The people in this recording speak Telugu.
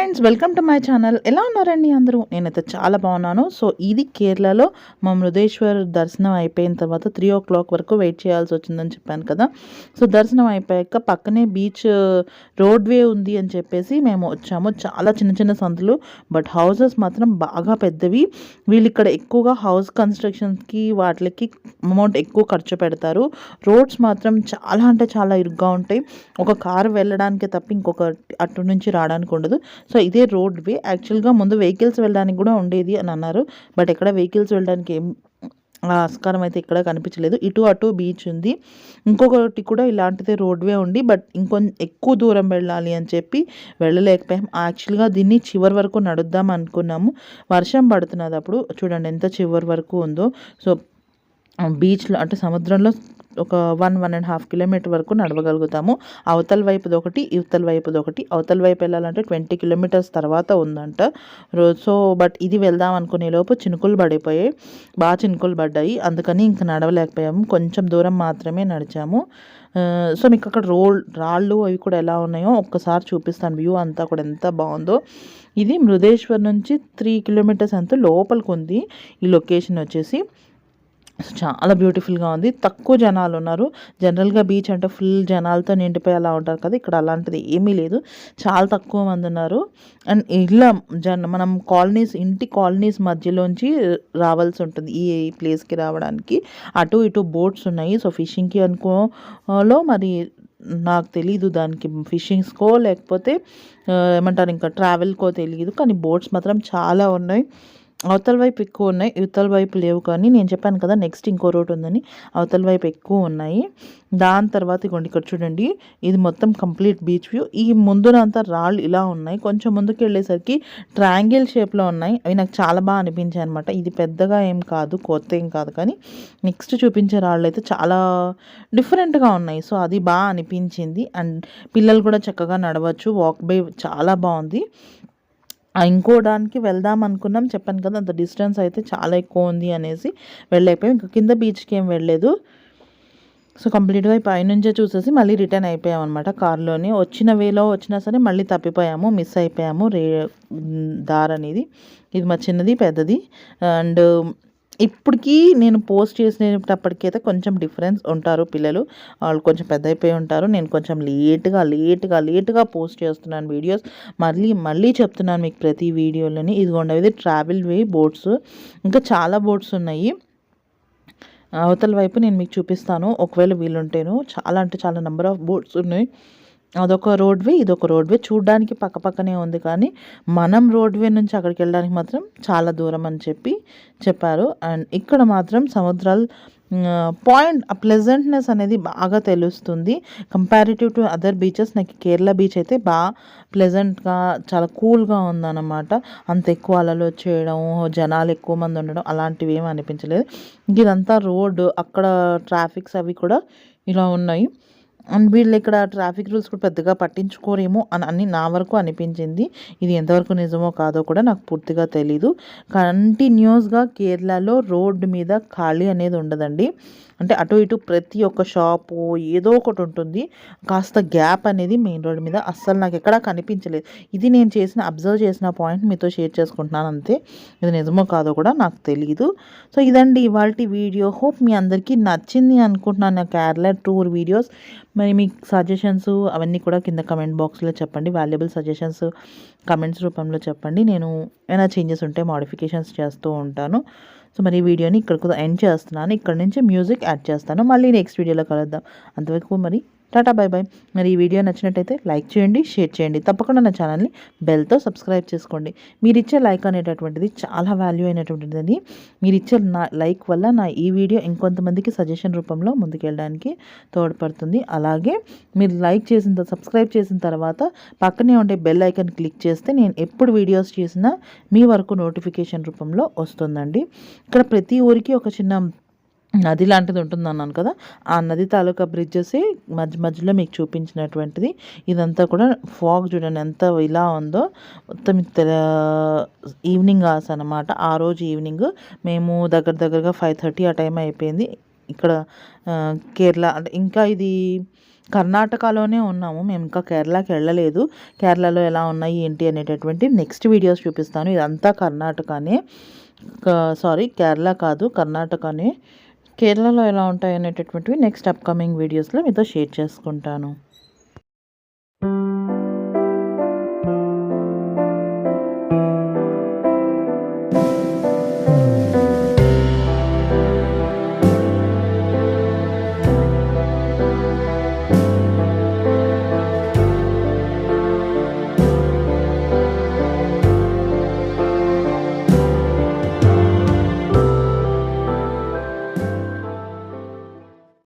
Friends welcome to my channel ఎలా ఉన్నారండి అందరూ? నేనైతే చాలా బాగున్నాను. సో ఇది కేరళలో మా మృదేశ్వర్ దర్శనం అయిపోయిన తర్వాత త్రీ ఓ క్లాక్ వరకు వెయిట్ చేయాల్సి వచ్చిందని చెప్పాను కదా. సో దర్శనం అయిపోయాక పక్కనే బీచ్ రోడ్ వే ఉంది అని చెప్పేసి మేము వచ్చాము. చాలా చిన్న చిన్న సందులు బట్ హౌసెస్ మాత్రం బాగా పెద్దవి. వీళ్ళు ఇక్కడ ఎక్కువగా హౌస్ కన్స్ట్రక్షన్స్కి వాటికి అమౌంట్ ఎక్కువ ఖర్చు పెడతారు. రోడ్స్ మాత్రం చాలా అంటే చాలా ఇరుగ్గా ఉంటాయి. ఒక కారు వెళ్ళడానికి తప్ప ఇంకొక అటు నుంచి రావడానికి ఉండదు. సో ఇదే రోడ్ వే. యాక్చువల్గా ముందు వెహికల్స్ వెళ్ళడానికి కూడా ఉండేది అని అన్నారు. బట్ ఎక్కడ వెహికల్స్ వెళ్ళడానికి ఏం ఆస్కారం అయితే ఇక్కడ కనిపించలేదు. ఇటు అటు బీచ్ ఉంది. ఇంకొకటి కూడా ఇలాంటిదే రోడ్వే ఉంది. బట్ ఇంకొంచెం ఎక్కువ దూరం వెళ్ళాలి అని చెప్పి వెళ్ళలేకపోయాం. యాక్చువల్గా దీన్ని చివరి వరకు నడుద్దాం అనుకున్నాము. వర్షం పడుతున్నది అప్పుడు. చూడండి ఎంత చివరి వరకు ఉందో. సో బీచ్లో అంటే సముద్రంలో ఒక one one and half kilometre వరకు నడవగలుగుతాము. అవతల వైపుది ఒకటి ఇవతల వైపుది ఒకటి. అవతల వైపు వెళ్ళాలంటే ట్వంటీ కిలోమీటర్స్ తర్వాత ఉందంట. సో బట్ ఇది వెళ్దాం అనుకునే లోపు చినుకులు పడిపోయాయి. బాగా చినుకులు పడ్డాయి. అందుకని ఇంక నడవలేకపోయాము. కొంచెం దూరం మాత్రమే నడిచాము. సో మీకు అక్కడ రోల్ రాళ్ళు అవి కూడా ఎలా ఉన్నాయో ఒక్కసారి చూపిస్తాను. వ్యూ అంతా కూడా ఎంత బాగుందో. ఇది మృదేశ్వర్ నుంచి త్రీ కిలోమీటర్స్ అంత లోపలికి ఉంది. ఈ లొకేషన్ వచ్చేసి. చాలా బ్యూటిఫుల్గా ఉంది. తక్కువ జనాలు ఉన్నారు. జనరల్గా బీచ్ అంటే ఫుల్ జనాలతో నిండిపోయి అలా ఉంటారు కదా. ఇక్కడ అలాంటిది ఏమీ లేదు. చాలా తక్కువ మంది ఉన్నారు. అండ్ ఇలా జన మనం కాలనీస్ ఇంటి కాలనీస్ మధ్యలోంచి రావాల్సి ఉంటుంది ఈ ప్లేస్కి రావడానికి. అటు ఇటు బోట్స్ ఉన్నాయి. సో ఫిషింగ్కి అనుకోలో మరి నాకు తెలీదు దానికి ఫిషింగ్స్కో లేకపోతే ఏమంటారు ఇంకా ట్రావెల్కో తెలియదు కానీ బోట్స్ మాత్రం చాలా ఉన్నాయి. అవతల వైపు ఎక్కువ ఉన్నాయి ఇవతల వైపు లేవు కానీ నేను చెప్పాను కదా నెక్స్ట్ ఇంకో రోడ్ ఉందని అవతల వైపు ఎక్కువ ఉన్నాయి. దాని తర్వాత ఇగోండి ఇక్కడ చూడండి ఇది మొత్తం కంప్లీట్ బీచ్ వ్యూ ఈ ముందునంతా రాళ్ళు ఇలా ఉన్నాయి. కొంచెం ముందుకు వెళ్ళేసరికి ట్రయాంగిల్ షేప్లో ఉన్నాయి. అవి నాకు చాలా బాగా అనిపించాయి అనమాట ఇది పెద్దగా ఏం కాదు కొత్త ఏం కాదు కానీ నెక్స్ట్ చూపించే రాళ్ళు అయితే చాలా డిఫరెంట్గా ఉన్నాయి. సో అది బాగా అనిపించింది. అండ్ పిల్లలు కూడా చక్కగా నడవచ్చు వాక్ బై చాలా బాగుంది. ఇంకో దానికి వెళ్దాం అనుకున్నాం. చెప్పాను కదా అంత డిస్టెన్స్ అయితే చాలా ఎక్కువ ఉంది అనేసి వెళ్ళైపోయాం. ఇంకా కింద బీచ్కి ఏం వెళ్ళలేదు. సో కంప్లీట్గా పైనుంచే చూసేసి మళ్ళీ రిటర్న్ అయిపోయాం అనమాట కార్లోని. వచ్చిన వేలో వచ్చినా సరే మళ్ళీ తప్పిపోయాము మిస్ అయిపోయాము. రే దార్ అనేది ఇది మా చిన్నది పెద్దది. అండ్ ఇప్పటికీ నేను పోస్ట్ చేసేటప్పటికైతే కొంచెం డిఫరెన్స్ ఉంటారు పిల్లలు. వాళ్ళు కొంచెం పెద్ద అయిపోయి ఉంటారు. నేను కొంచెం లేట్గా లేట్గా లేట్గా పోస్ట్ చేస్తున్నాను వీడియోస్. మళ్ళీ మళ్ళీ చెప్తున్నాను మీకు ప్రతి వీడియోలోని. ఇదిగోండి ఇది ట్రావెల్ వే బోట్స్. ఇంకా చాలా బోట్స్ ఉన్నాయి. అవతల వైపు నేను మీకు చూపిస్తాను. ఒకవేళ వీలుంటేను చాలా అంటే చాలా నెంబర్ ఆఫ్ బోట్స్ ఉన్నాయి. అదొక రోడ్వే ఇదొక రోడ్వే. చూడడానికి పక్క పక్కనే ఉంది కానీ మనం రోడ్వే నుంచి అక్కడికి వెళ్ళడానికి మాత్రం చాలా దూరం అని చెప్పి చెప్పారు. అండ్ ఇక్కడ మాత్రం సముద్రాలు పాయింట్ ఆ ప్లెజెంట్నెస్ అనేది బాగా తెలుస్తుంది. కంపారిటివ్ టు అదర్ బీచెస్ నాకు కేరళ బీచ్ అయితే బాగా ప్లెజెంట్గా చాలా కూల్గా ఉందన్నమాట. అంత ఎక్కువ అలలు చేయడం జనాలు ఎక్కువ మంది ఉండడం అలాంటివి ఏమీ అనిపించలేదు. ఇదంతా రోడ్డు అక్కడ ట్రాఫిక్స్ అవి కూడా ఇలా ఉన్నాయి. అండ్ వీళ్ళు ఇక్కడ ట్రాఫిక్ రూల్స్ కూడా పెద్దగా పట్టించుకోరేమో అని అన్ని నా వరకు అనిపించింది. ఇది ఎంతవరకు నిజమో కాదో కూడా నాకు పూర్తిగా తెలీదు. కంటిన్యూస్గా కేరళలో రోడ్డు మీద ఖాళీ అనేది ఉండదండి. అంటే అటు ఇటు ప్రతి ఒక్క షాపు ఏదో ఒకటి ఉంటుంది. కాస్త గ్యాప్ అనేది మెయిన్ రోడ్ మీద అస్సలు నాకు ఎక్కడా కనిపించలేదు. ఇది నేను చేసిన అబ్జర్వ్ చేసిన పాయింట్ మీతో షేర్ చేసుకుంటున్నాను అంతే. ఇది నిజమో కాదో కూడా నాకు తెలియదు సో ఇదండి ఇవాళ వీడియో. హోప్ మీ అందరికీ నచ్చింది అనుకుంటున్నాను కేరళ టూర్ వీడియోస్. మరి మీ సజెషన్స్ అవన్నీ కూడా కింద కమెంట్ బాక్స్లో చెప్పండి. వాల్యుబుల్ సజెషన్స్ కమెంట్స్ రూపంలో చెప్పండి. నేను ఏమైనా చేంజెస్ ఉంటే మాడిఫికేషన్స్ చేస్తూ ఉంటాను. సో మరి ఈ వీడియోని ఇక్కడ ఎండ్ చేస్తున్నాను. ఇక్కడ నుంచి మ్యూజిక్ యాడ్ చేస్తాను. మళ్ళీ నెక్స్ట్ వీడియోలో కలుద్దాం. అంతవరకు మరి టాటా బై బాయ్ మరి ఈ వీడియో నచ్చినట్టయితే లైక్ చేయండి షేర్ చేయండి. తప్పకుండా నా ఛానల్ని బెల్తో సబ్స్క్రైబ్ చేసుకోండి. మీరు ఇచ్చే లైక్ అనేటటువంటిది చాలా వాల్యూ అయినటువంటిది మీరు ఇచ్చే నా లైక్ వల్ల నా ఈ వీడియో ఇంకొంతమందికి సజెషన్ రూపంలో ముందుకెళ్ళడానికి తోడ్పడుతుంది. అలాగే మీరు లైక్ చేసిన సబ్స్క్రైబ్ చేసిన తర్వాత పక్కనే ఉండే బెల్ ఐకన్ క్లిక్ చేస్తే నేను ఎప్పుడు వీడియోస్ చేసినా మీ వరకు నోటిఫికేషన్ రూపంలో వస్తుందండి. ఇక్కడ ప్రతి ఊరికి ఒక చిన్న నది లాంటిది ఉంటుంది అన్నాను కదా ఆ నది తాలూకా బ్రిడ్జెస్ మధ్య మధ్యలో మీకు చూపించినటువంటిది. ఇదంతా కూడా ఫాగ్ చూడండి ఎంత ఇలా ఉందో. మొత్తం ఈవినింగ్ ఆస్ అనమాట ఆ రోజు ఈవినింగ్ మేము దగ్గర దగ్గరగా ఫైవ్ థర్టీ ఆ టైం అయిపోయింది. ఇక్కడ కేరళ అంటే ఇంకా ఇది కర్ణాటకలోనే ఉన్నాము. మేము ఇంకా కేరళకి వెళ్ళలేదు. కేరళలో ఎలా ఉన్నాయి ఏంటి అనేటటువంటి నెక్స్ట్ వీడియోస్ చూపిస్తాను. ఇదంతా కర్ణాటకనే. సారీ కేరళ కాదు కర్ణాటకనే. కేరళలో ఎలా ఉంటాయి అనేటటువంటివి నెక్స్ట్ అప్కమింగ్ వీడియోస్లో మీతో షేర్ చేసుకుంటాను.